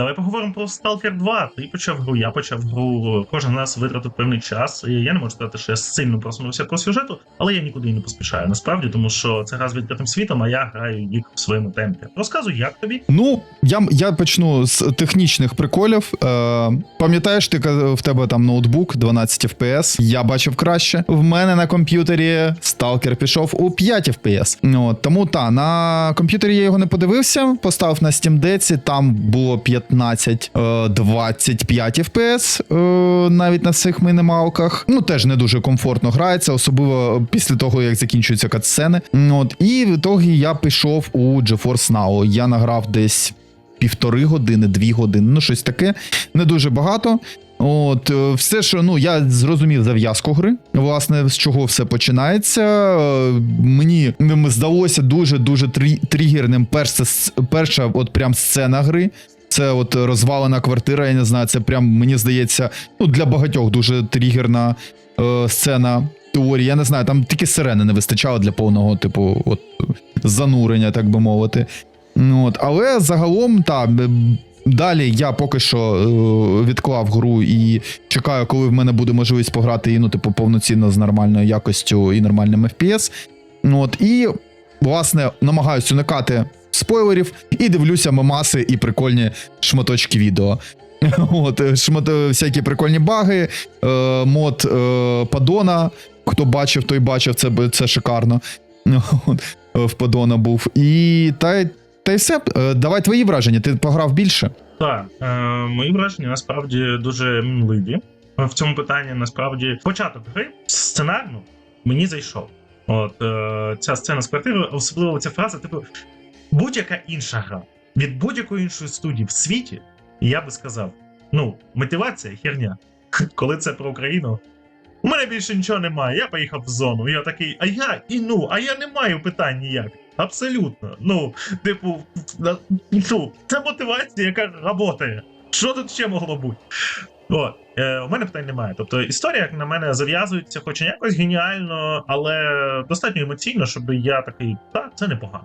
Давай поговоримо про Stalker 2. Ти почав гру, я почав гру. Кожен нас витратив певний час. І Я не можу сказати, що я сильно просунувся про сюжету, але я нікуди не поспішаю. Насправді, тому що це гра відкритим світом, а я граю їх в своєму темпі. Розказуй, як тобі? Ну я я почну з технічних приколів. Е, Пам'ятаєш, ти в тебе там ноутбук 12 FPS, Я бачив краще. В мене на комп'ютері Stalker пішов у 5 FPS. Ну, от, Тому та на комп'ютері я його не подивився, поставив на Steam Deck, там було 5 15-25 е, FPS е, навіть на цих мінімалках. Ну теж не дуже комфортно грається, особливо після того, як закінчуються катсцени. Ну, от І в ітогі я пішов у GeForce Now. Я награв десь півтори години, дві години, ну щось таке. Не дуже багато. От, е, все, що ну я зрозумів зав'язку гри, власне, з чого все починається. Мені здалося дуже дуже тригерним перша, перша от прям сцена гри. Це от розвалена квартира, я не знаю, це прям мені здається, ну для багатьох дуже тригерна е, сцена теорії. Я не знаю, там тільки сирени не вистачало для повного, типу, от занурення, так би мовити. Ну, От, але загалом, так, далі я поки що е, відклав гру і чекаю, коли в мене буде можливість пограти ну, типу, повноцінно з нормальною якостю і нормальним FPS. Ну, От, і, власне, намагаюся уникати спойлерів і дивлюся мемаси і прикольні шматочки відео. От, е, шмат, е, всякі прикольні баги, е, мод е, Падона. Хто бачив, той бачив, це, це шикарно. От, е, в Падона був. І та, та й все. Давай твої враження, ти пограв більше. Так, е, мої враження насправді дуже мінливі. В цьому питанні насправді початок гри сценарно мені зайшов. От е, ця сцена з квартирою, особливо ця фраза, типу, будь-яка інша гра від будь-якої іншої студії в світі, я би сказав: ну, мотивація херня. Коли це про Україну. У мене більше нічого немає. Я поїхав в зону. Я такий, а я і ну, а я не маю питань ніяк. Абсолютно. Ну, типу, ну, це мотивація, яка працює. Що тут ще могло бути? О, е, у мене питань немає. Тобто історія, як на мене, зав'язується, хоч і якось геніально, але достатньо емоційно, щоб я такий, так, це непогано.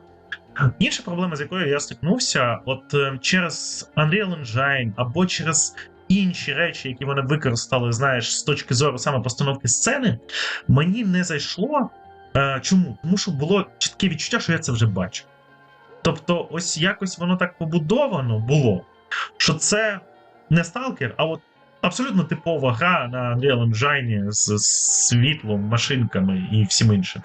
Інша проблема, з якою я стикнувся, от е, через Unreal Engine або через інші речі, які вони використали, знаєш, з точки зору саме постановки сцени, мені не зайшло. Е, чому? Тому що було чітке відчуття, що я це вже бачив. Тобто, ось якось воно так побудовано було, що це не сталкер, а от абсолютно типова гра на Unreal Engine з світлом, машинками і всім іншим.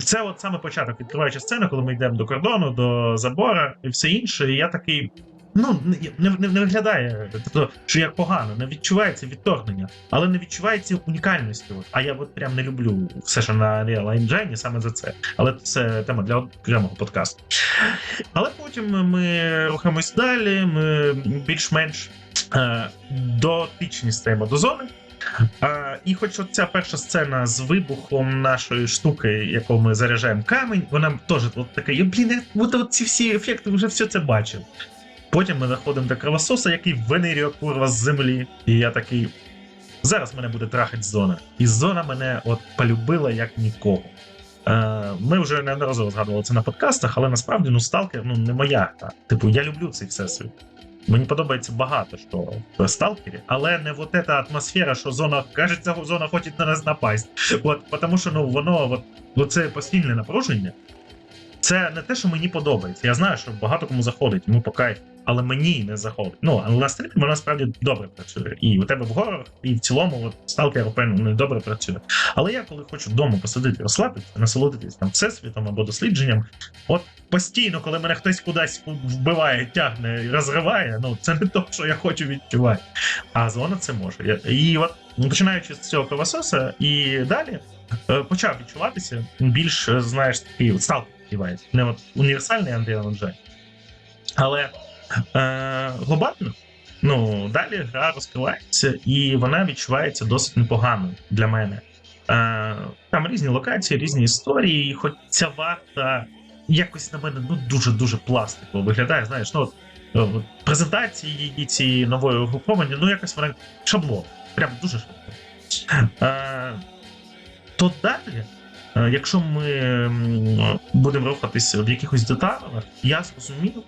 Це от саме початок відкриваюча сцена, коли ми йдемо до кордону, до забора і все інше. І я такий. Ну, не, не, не виглядає, тобто, що як погано, не відчувається відторгнення, але не відчувається унікальності. От. А я от прям не люблю все, що на Unreal Engine саме за це. Але це тема для окремого подкасту. Але потім ми рухаємось далі, ми більш-менш дотичні стаємо до зони. Е, і хоч ця перша сцена з вибухом нашої штуки, яку ми заряджаємо камінь, вона теж от така, я, блін, от, от ці всі ефекти вже все це бачив. Потім ми заходимо до кровососа, який винирює курва з землі. І я такий. Зараз мене буде трахать зона. І зона мене от полюбила як нікого. Е, ми вже неодноразово згадували це на подкастах, але насправді ну, Сталкер ну, не моя гра. Типу, я люблю цей всесвіт. Мені подобається багато що в Сталкері, але не вот эта атмосфера, що зона, кажеться, зона хоче на нас напасть. От, тому що ну, воно, от, це постійне напруження, це не те, що мені подобається. Я знаю, що багато кому заходить, йому по кайфу, але мені не заходить. Ну, але на стрімі вона справді добре працює. І у тебе в горах, і в цілому, от Сталкер, певно, не добре працює. Але я, коли хочу вдома посидити, розслабитися, насолодитись там всесвітом або дослідженням, от постійно, коли мене хтось кудись вбиває, тягне і розриває, ну це не то, що я хочу відчувати. А зона це може. І от починаючи з цього кровососа і далі. е, Почав відчуватися більш, е, знаєш, такий сталкер відчувається. Не от універсальний Unreal Engine. Але е, глобально, ну, далі гра розкривається, і вона відчувається досить непогано для мене. Е, там різні локації, різні історії, і хоч ця варта якось на мене ну, дуже-дуже пластиково виглядає. Знаєш, ну, от, е, презентації її цієї нової угруповання, ну якось вона шаблон. Прям дуже шаблон. Е, то далі, якщо ми будемо рухатися в якихось деталях, я зрозумів,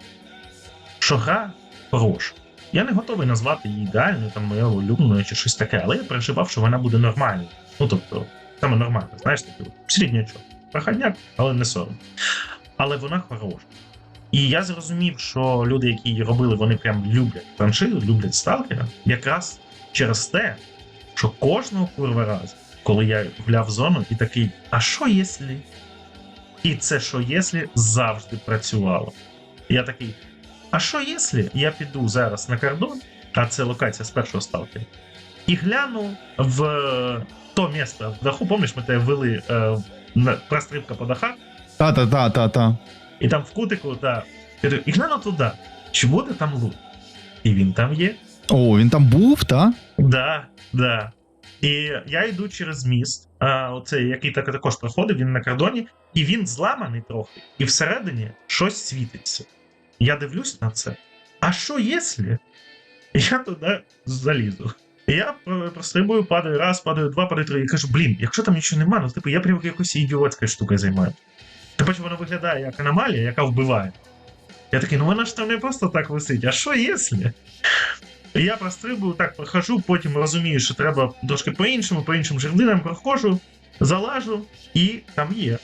що гра хороша. Я не готовий назвати її ідеальною, там моєю улюбленою чи щось таке, але я переживав, що вона буде нормальною. Ну тобто, саме нормально, знаєш, таке середнячок. Проходняк, але не сором. Але вона хороша. І я зрозумів, що люди, які її робили, вони прям люблять франшизу, люблять сталкера, якраз через те, що кожного курва разу, коли я гуляв в зону і такий, а що якщо? І це що якщо завжди працювало. Я такий, а що якщо я піду зараз на кордон, а це локація з першого сталкера, і гляну в то місце вверху, пам'ятаєш, ми тебе вели е, прострибка по дахах, Та-та-та-та-та. і там в кутику, та, я такий, і гляну туди, чи буде там лут? І він там є. О, він там був, та? Да, да. І я йду через міст, а, оцей, який так, також проходив, він на кордоні, і він зламаний трохи, і всередині щось світиться. Я дивлюсь на це. А що якщо я туди залізу? Я про- прострибую, падаю раз, падаю два, падаю три. І кажу, блін, якщо там нічого немає, ну типу я прям якоюсь ідіотською штукою займаюся. Та потім воно виглядає як аномалія, яка вбиває. Я такий, ну вона ж там не просто так висить, а що якщо? Я прострибую, так прохожу, потім розумію, що треба трошки по-іншому, по іншим жердинам проходжу, залажу, і там є.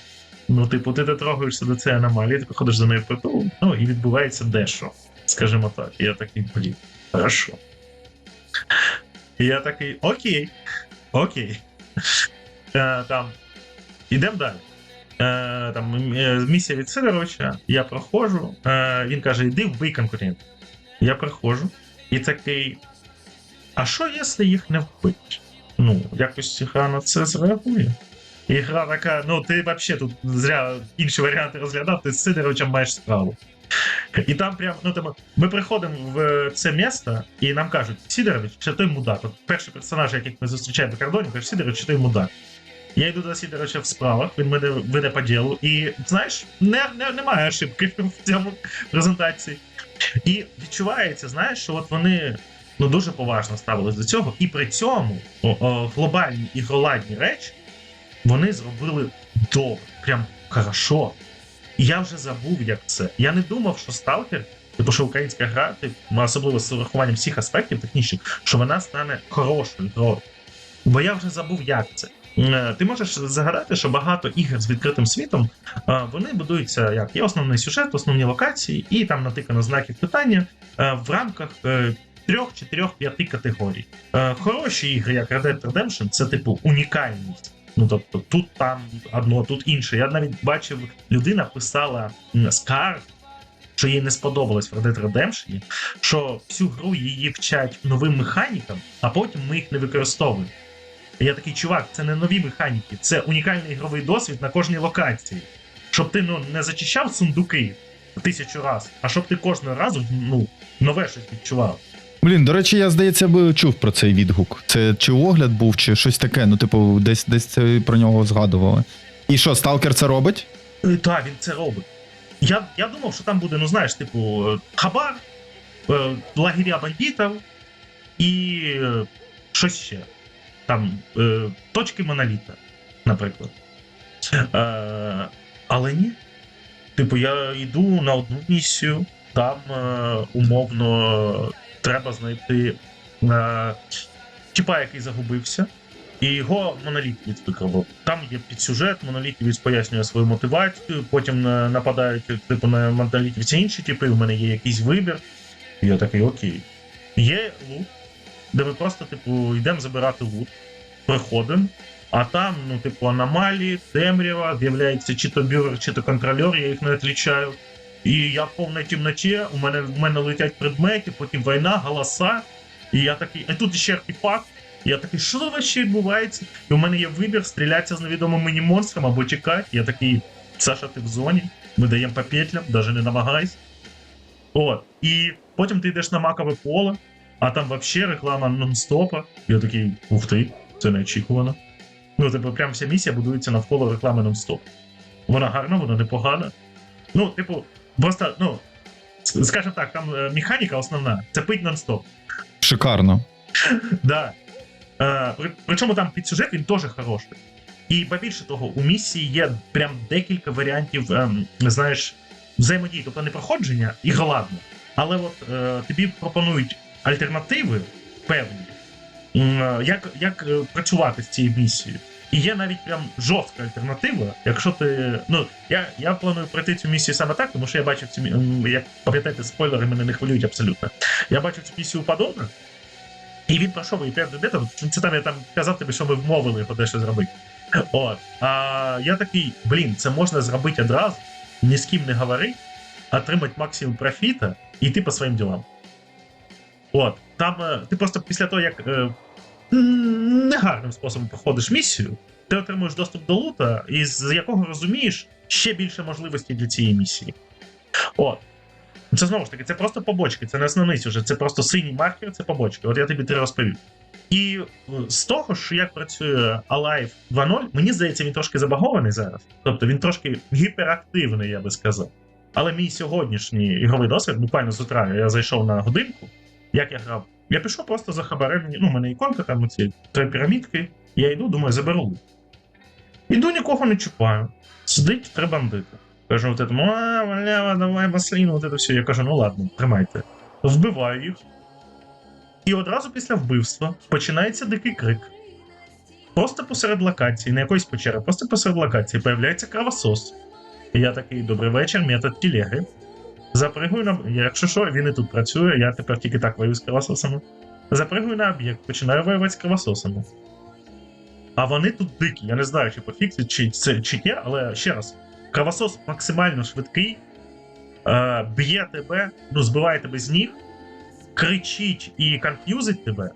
Ну, типу, ти дотрогаєшся до цієї аномалії, ти приходиш за нею впритул, ну і відбувається дещо, скажімо так. Я такий, блін, хорошо. Я такий, окей, окей. Е, там, ідемо далі. Е, там е, місія від Сидоровича, я проходжу, е, він каже, іди вбий конкурент. Я приходжу, і такий. А що, якщо їх не вбить? Ну, якось гра на це зреагує. І гра така, ну ти взагалі тут зря інші варіанти розглядав, ти з Сидоровичем маєш справу. І там прям, ну там, ми приходимо в це місто, і нам кажуть, Сидорович, чи той мудак. От перший персонаж, яких ми зустрічаємо на кордоні, каже, Сидорович, чи той мудак. Я йду до Сидоровича в справах, він мене веде по ділу, і знаєш, не, не, немає ошибки в цьому презентації. І відчувається, знаєш, що от вони ну дуже поважно ставились до цього, і при цьому о, о, глобальні ігроладні речі вони зробили добре, прям хорошо. І я вже забув, як це. Я не думав, що сталкер, типу, що українська гра, типу, особливо з урахуванням всіх аспектів технічних, що вона стане хорошою грою. Бо я вже забув, як це. Е, Ти можеш загадати, що багато ігор з відкритим світом е, вони будуються як є основний сюжет, основні локації, і там натикано знаків питання е, в рамках трьох, чотирьох, п'яти категорій. Хороші ігри, як Red Dead Redemption, це типу унікальність. Ну тобто тут там одно, тут інше. Я навіть бачив, людина писала скарг, що їй не сподобалось в Red Dead Redemption, що всю гру її вчать новим механікам, а потім ми їх не використовуємо. Я такий чувак, це не нові механіки, це унікальний ігровий досвід на кожній локації. Щоб ти ну, не зачищав сундуки тисячу раз, а щоб ти кожного разу ну, нове щось відчував. Блін, до речі, я здається, би чув про цей відгук. Це чи огляд був, чи щось таке. Ну, типу, десь десь це про нього згадували. І що, сталкер це робить? Е, Так, він це робить. Я, я думав, що там буде, ну знаєш, типу, е, хабар, е, лагеря бандитів і щось ще. Там е, точки моноліта, наприклад. Е, але ні. Типу, я йду на одну місію, там е, умовно треба знайти е, типа, який загубився. І його монолітівець викрав. Там є підсюжет, монолітівець пояснює свою мотивацію, потім е, нападають типу на монолітівця інші типи, у мене є якийсь вибір. І я такий, окей. Є лут, де ми просто, типу, йдемо забирати лут, приходимо, а там, ну, типу, аномалії, темрява, з'являється чи то бюрер, чи то контрольор, я їх не відлічаю. І я в повній темноті, у мене в мене летять предмети, потім війна, голоса. І я такий, а тут ще артефакт. Я такий, що вообще відбувається? І у мене є вибір стрілятися з невідомим мені монстром або тікати. Я такий, Саша, ти в зоні, ми даємо по петлям, навіть не намагайся. От. І потім ти йдеш на макове поле, а там вообще реклама нон-стопа. Я такий, ух ти, це неочікувано. Ну, типу, прям вся місія будується навколо реклами нон-стоп. Вона гарна, вона непогана. Ну, типу, просто, ну, скажімо так, там е, механіка основна це пить нон-стоп. Шикарно. Да. Е, при, причому там підсюжет він теж хороший. І побільше того, у місії є прям декілька варіантів, ем, знаєш, взаємодії, тобто не проходження і ігроладне, але от е, тобі пропонують альтернативи певні, як, як е, працювати з цією місією. І є навіть прям жорстка альтернатива. Якщо ти. Ну, я, я планую пройти цю місію саме так, тому що я бачив цю як пам'ятаєте, спойлери мене не хвилюють абсолютно. Я бачив цю місію у Падона, і він пройшов її 5 дебетом. Це там я там казав тобі, що ми вмовили його дещо зробити. От. А я такий, блін, це можна зробити одразу, ні з ким не говорити, отримати максимум профіта і йти по своїм ділам. От. Там е, ти просто після того, як е, негарним способом проходиш місію, ти отримуєш доступ до лута, із якого розумієш ще більше можливостей для цієї місії. От. Це знову ж таки, це просто побочки, це не основний сюжет, це просто синій маркер, це побочки. От я тобі три розповів. І е, з того ж, як працює Alive 2.0, мені здається, він трошки забагований зараз. Тобто він трошки гіперактивний, я би сказав. Але мій сьогоднішній ігровий досвід, буквально з утра, я зайшов на годинку, як я грав. Я пішов просто за хабарем. Ну, у мене іконка, там оці три пірамідки. Я йду, думаю, заберу. Іду, нікого не чіпаю. Сидить три бандити. Кажу, от этому, а, валява, давай масліну, от це все. Я кажу, ну ладно, тримайте. Вбиваю їх. І одразу після вбивства починається дикий крик. Просто посеред локації, не якоїсь печери, просто посеред локації появляється кровосос. І я такий, добрий вечір, метод телеги. Запригую на. Якщо що, він і тут працює, я тепер тільки так воюю з кровососами. Запригую на об'єкт, починаю воювати з кровососами. А вони тут дикі. Я не знаю, чи пофіксить, чи це чи є, але ще раз, кровосос максимально швидкий, е, б'є тебе, ну, збиває тебе з ніг, кричить і конф'юзить тебе,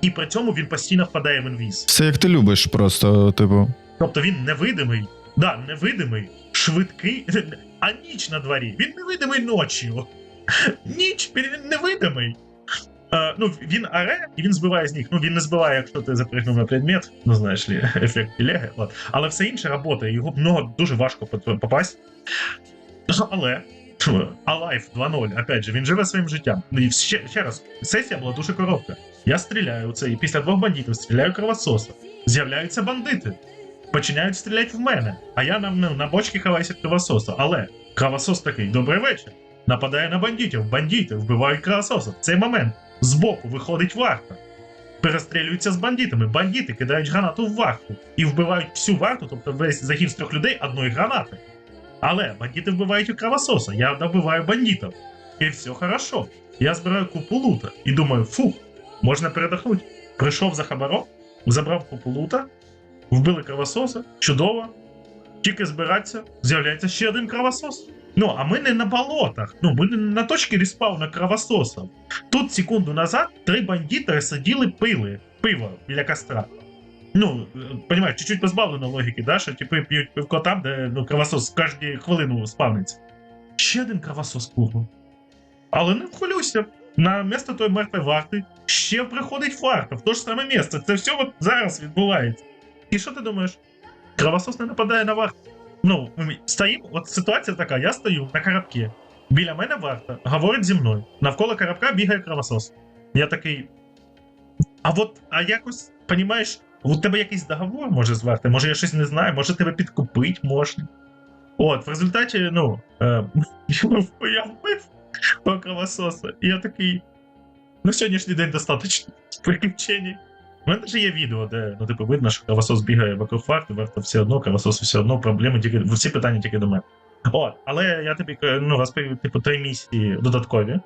і при цьому він постійно впадає в інвіз. Все як ти любиш, просто, типу. Тобто він невидимий, да, невидимий, швидкий, а ніч на дворі. Він невидимий ночі. Ніч, невидимий. Ну, він аре, і він збиває з ніг. Ну, він не збиває, якщо ти запригнув на предмет, ну знаєш ли, ефект телеги. От. Але все інше працює, його много дуже важко поп- попасть. Але. Alive 2.0, опять же, він живе своїм життям. Ну і ще, ще раз, сесія була дуже коротка. Я стріляю у цей, після двох бандитів стріляю кровососа. З'являються бандити починають стріляти в мене, а я на, на, бочки ховаюся від кровососа. Але кровосос такий, добрий вечір. Нападає на бандитів, бандити вбивають кровососа. В цей момент збоку виходить варта. Перестрілюються з бандитами. Бандити кидають гранату в варту і вбивають всю варту, тобто весь загін з трьох людей одної гранати. Але бандити вбивають у кровососа, я добиваю бандитів. І все хорошо. Я збираю купу лута і думаю, фух, можна передохнути. Прийшов за хабаром, забрав купу лута, вбили кровососа, чудово. Тільки збиратися, з'являється ще один кровосос. Ну, а ми не на болотах. Ну, ми не на точці респауна кровососа. Тут секунду назад три бандити сиділи пили пиво біля костра. Ну, понимаєш, чуть-чуть позбавлено логіки, да, що типи п'ють пивко там, де ну, кровосос кожну хвилину спавниться. Ще один кровосос курва. Але не хвилюйся. На місце тої мертвої варти ще приходить фарта в те ж саме місце. Це все от зараз відбувається. І що ти думаєш? Кровосос не нападає на варту. Ну, ми стоїмо, от ситуація така: я стою на карабці. Біля мене варта говорить зі мною. Навколо карабка бігає кровосос. Я такий. А от, а якось, понімаєш, у тебе якийсь договор може з варти, може я щось не знаю, може тебе підкупить можна. От, в результаті, ну, е, я вбив того кровососа. І я такий. На сьогоднішній день достатньо приключень. У мене ж є відео, де ну, типу, видно, що кровосос бігає вокруг варти, варта все одно, кровосос все одно, проблеми тільки всі питання тільки до мене. От, але я тобі е, ну, розповів, типу, три місії додаткові.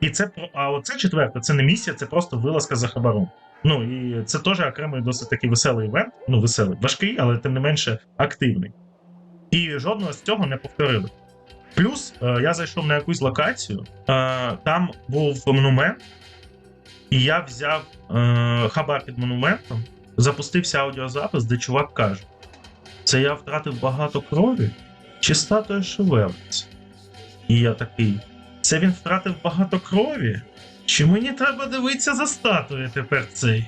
І це. А оце четверте, це не місія, це просто вилазка за хабаром. Ну і це теж окремий досить такий веселий івент. Ну, веселий, важкий, але тим не менше активний. І жодного з цього не повторили. Плюс е, я зайшов на якусь локацію, е, там був монумент, і я взяв е, хабар під монументом, запустився аудіозапис, де чувак каже: Це я втратив багато крові, чи статуя шевелиться? І я такий: Це він втратив багато крові? Чи мені треба дивитися за статуєю тепер цей?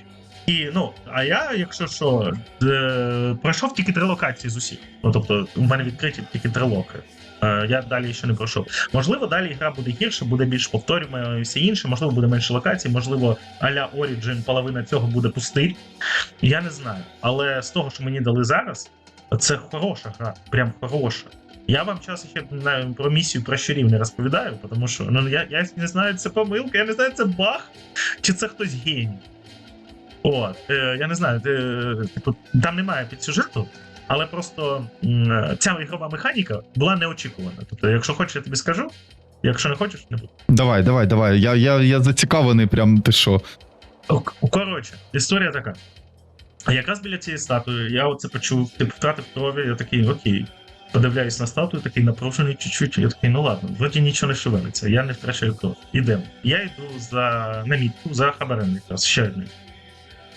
І ну, а я, якщо що, е, пройшов тільки три локації з усіх. Ну тобто, у мене відкриті тільки три локи. Е, я далі ще не пройшов. Можливо, далі гра буде гірше, буде більш повторюємо і все інше, можливо, буде менше локацій, можливо, а-ля Origin, половина цього буде пустий. Я не знаю. Але з того, що мені дали зараз, це хороша гра, прям хороша. Я вам час ще про місію про щурів не розповідаю, тому що ну, я, я не знаю, це помилка, я не знаю, це баг, чи це хтось геній. От, е, я не знаю, е, типу, там немає підсюжету, але просто м, ця ігрова механіка була неочікувана. Тобто, якщо хочеш, я тобі скажу, якщо не хочеш, не буду. Давай, давай, давай. Я, я, я зацікавлений, прям ти що. Коротше, історія така. А якраз біля цієї статуї я оце почув, типу втратив крові, я такий, окей. Подивляюсь на статую, такий напружений чуть-чуть. Я такий, ну ладно, вроді нічого не шевелиться, я не втрачаю кров. Ідемо. Я йду за намітку за хабарем якраз ще одним.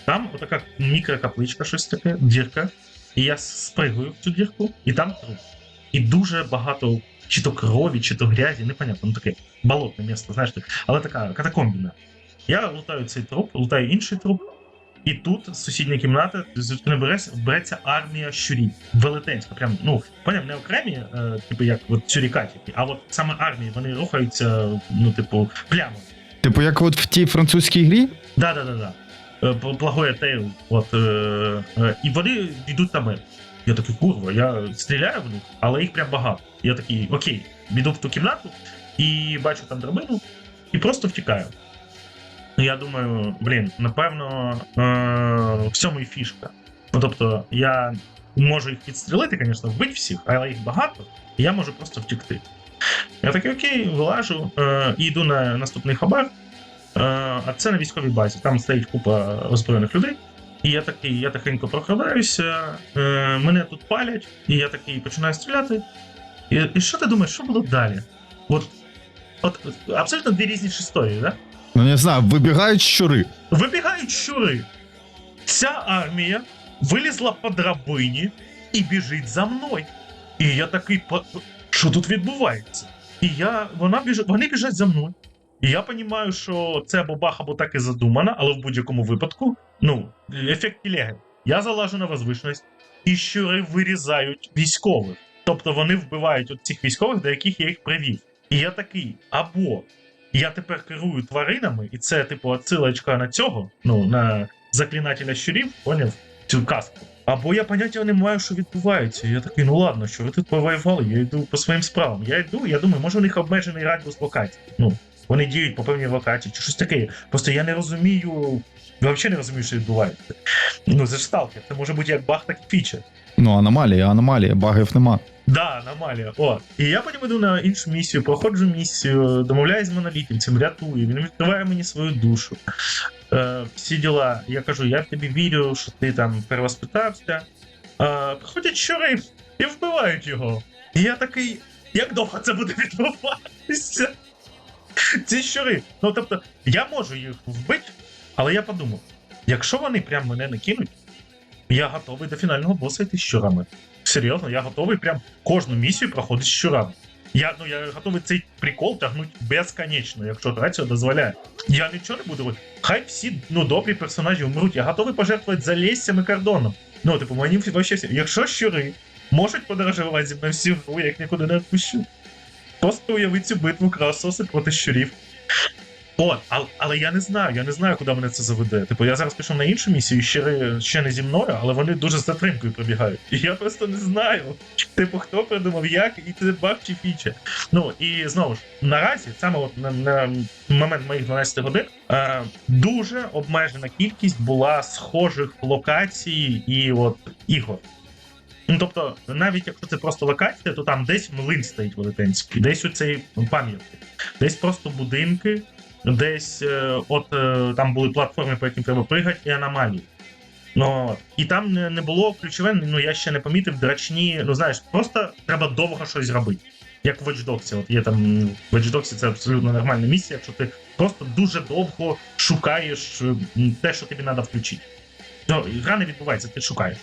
Там отака мікрокапличка, щось таке, дірка. І я спригую в цю дірку, і там труп. І дуже багато чи то крові, чи то грязі, непонятно, ну таке болотне місто, знаєш, так, але така катакомбіна. Я лутаю цей труп, лутаю інший труп, і тут з сусідньої кімнати звідки не береться, береться армія щурів. Велетенська. Прям, ну, поняв, не окремі, е, типу як от сюрікатики, а от саме армії, вони рухаються, ну, типу, прямо. Типу, як от в тій французькій грі? Да, да, да, да. Е, Плагоє Тейл. От, е, е, і вони йдуть на мене. Я такий, курва, я стріляю в них, але їх прям багато. Я такий, окей, біду в ту кімнату і бачу там драбину, і просто втікаю. Я думаю, блін, напевно, е, в цьому і фішка. Ну, тобто, я можу їх підстрілити, звісно, вбити всіх, але їх багато, і я можу просто втекти. Я такий, окей, вилажу е, і йду на наступний хабар. Е, А це на військовій базі. Там стоїть купа озброєних людей. І я такий, я тихенько прокрадаюся, е, мене тут палять, і я такий починаю стріляти. І, і що ти думаєш, що було далі? От, от абсолютно дві різні історії, да? Ну не знаю, вибігають щури. Вибігають щури. Ця армія вилізла по драбині і біжить за мною. І я такий, що тут відбувається? І я, вона біжить, вони біжать за мною. І я розумію, що це або бах, або так і задумано, але в будь-якому випадку, ну, ефект тілеги. Я залажу на возвишеність, і щури вирізають військових. Тобто вони вбивають от цих військових, до яких я їх привів. І я такий, або я тепер керую тваринами, і це, типу, отсилочка на цього, ну, на заклинателя щурів, поняв? Цю казку. Або я поняття не маю, що відбувається. Я такий, ну ладно, що ви тут повоювали, я йду по своїм справам. Я йду, я думаю, може у них обмежений радіус локацій. Ну, вони діють по певній локації, чи щось таке. Просто я не розумію, взагалі не розумію, що відбувається. Ну, це ж сталкер, це може бути як баг, так і фічер. Ну, аномалія, аномалія, багів нема. Да, аномалія. О. І я потім іду на іншу місію, проходжу місію, домовляюсь з монолітівцем, рятую, він відкриває мені свою душу. Е, всі діла. Я кажу, я в тобі вірю, що ти там перевоспитався. Е, приходять щури і вбивають його. І я такий, як довго це буде відбуватися? Ці щури. Ну тобто, я можу їх вбити, але я подумав, якщо вони прям мене не кинуть, я готовий до фінального боса йти з щурами. Серйозно, я готовий прям кожну місію проходити з щурами. Я, ну, я готовий цей прикол тягнути безконечно, якщо рація дозволяє. Я нічого не буду. Хай всі ну, добрі персонажі вмруть. Я готовий пожертвувати заліссям і кордоном. Ну, типу, мені вообще всі. Якщо щури можуть подорожувати зі мною всю гру, я їх нікуди не відпущу. Просто уяви цю битву красоси проти щурів. От, але, але я не знаю, я не знаю, куди мене це заведе. Типу, я зараз пішов на іншу місію, щири ще не зі мною, але вони дуже з затримкою пробігають. І я просто не знаю. Типу, хто придумав, як, і це баг чи фіча. Ну і знову ж, наразі, саме от на, на момент моїх 12 годин, е, дуже обмежена кількість була схожих локацій і от ігор. Ну, тобто, навіть якщо це просто локація, то там десь млин стоїть велетенський, десь оцей пам'ятник, десь просто будинки, десь е, от е, там були платформи, по яким треба пригати, і аномалії. Ну, і там не, було ключове, ну я ще не помітив драчні. Ну знаєш, просто треба довго щось робити. Як в Watch. От є там в Watch це абсолютно нормальна місія, якщо ти просто дуже довго шукаєш те, що тобі треба включити. Ну, гра не відбувається, ти шукаєш.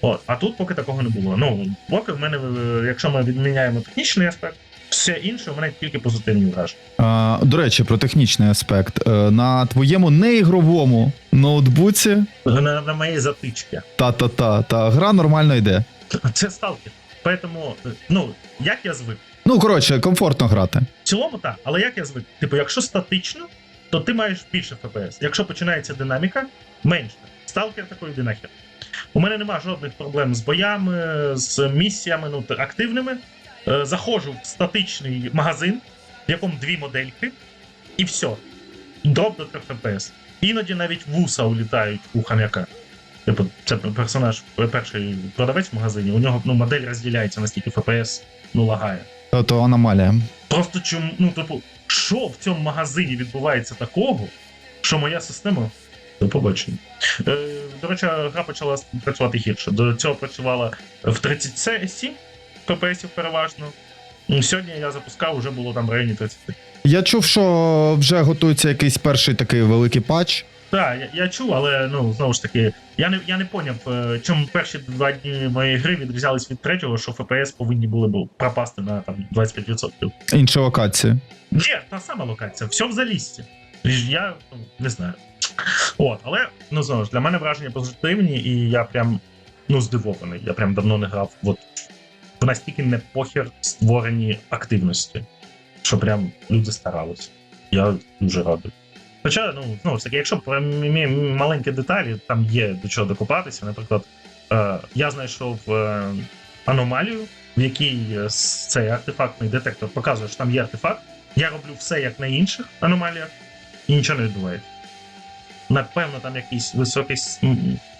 От, а тут поки такого не було. Ну, поки в мене, е, якщо ми відміняємо технічний аспект, все інше у мене тільки позитивні враження. А, до речі, про технічний аспект. Е, На твоєму неігровому ноутбуці На, на моїй затичці. та-та-та, та гра нормально йде. Це сталкер. Поэтому, е, ну, як я звик? Ну, коротше, комфортно грати. В цілому так, але як я звик? Типу, якщо статично, то ти маєш більше FPS. Якщо починається динаміка, менше. Сталкер такої йди нахер. У мене нема жодних проблем з боями, з місіями ну, активними. Е, Заходжу в статичний магазин, в якому дві модельки, і все. Дроп до 3 FPS. Іноді навіть вуса улітають у хам'яка. Типу, це персонаж, перший продавець в магазині, у нього ну, модель розділяється настільки FPS ну, лагає. То, то аномалія. Просто чому, ну, типу, що в цьому магазині відбувається такого, що моя система до побачення. Е, до речі, гра почала працювати гірше. До цього працювала в 37 ППСів переважно. Сьогодні я запускав, вже було там в районі 30. Я чув, що вже готується якийсь перший такий великий патч. Так, я, я чув, але ну знову ж таки, я не я не поняв, е, чому перші два дні моєї гри відрізнялись від третього, що ФПС повинні були б пропасти на там 25%. Інша локація. Є, та сама локація, все в залісті. Я ну, не знаю. От, але ну знову ж для мене враження позитивні, і я прям ну здивований. Я прям давно не грав от, в настільки не похер створені активності, що прям люди старалися. Я дуже радий. Хоча, ну, знову ж таки, якщо про маленькі деталі, там є до чого докопатися. Наприклад, е, я знайшов е, аномалію, в якій е, цей артефактний детектор показує, що там є артефакт. Я роблю все як на інших аномаліях, і нічого не відбувається. Напевно, там якийсь високий.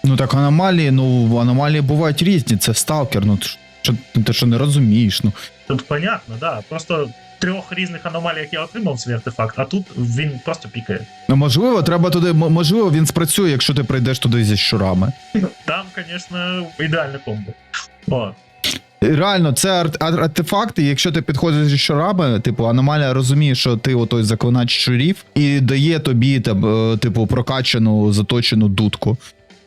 Ну так аномалії, ну аномалії бувають різні, це сталкер, ну що, ти що не розумієш. Ну. Тут понятно, да. Просто трьох різних аномаліях я отримав свій артефакт, а тут він просто пікає. ну можливо, треба туди, можливо, він спрацює, якщо ти прийдеш туди зі щурами. Там, звісно, ідеальне комбо. О, Реально, це арт- артефакти, якщо ти підходиш зі щурами, типу, аномалія розуміє, що ти отой заклинач щурів, і дає тобі, там, е, типу, прокачану, заточену дудку,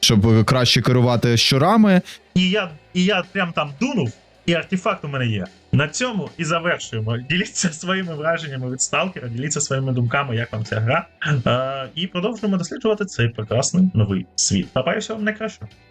щоб краще керувати щурами. І я, і я прям там дунув, і артефакт у мене є. На цьому і завершуємо. Діліться своїми враженнями від сталкера, діліться своїми думками, як вам ця гра. Е, і продовжуємо досліджувати цей прекрасний новий світ. Та всього найкращого.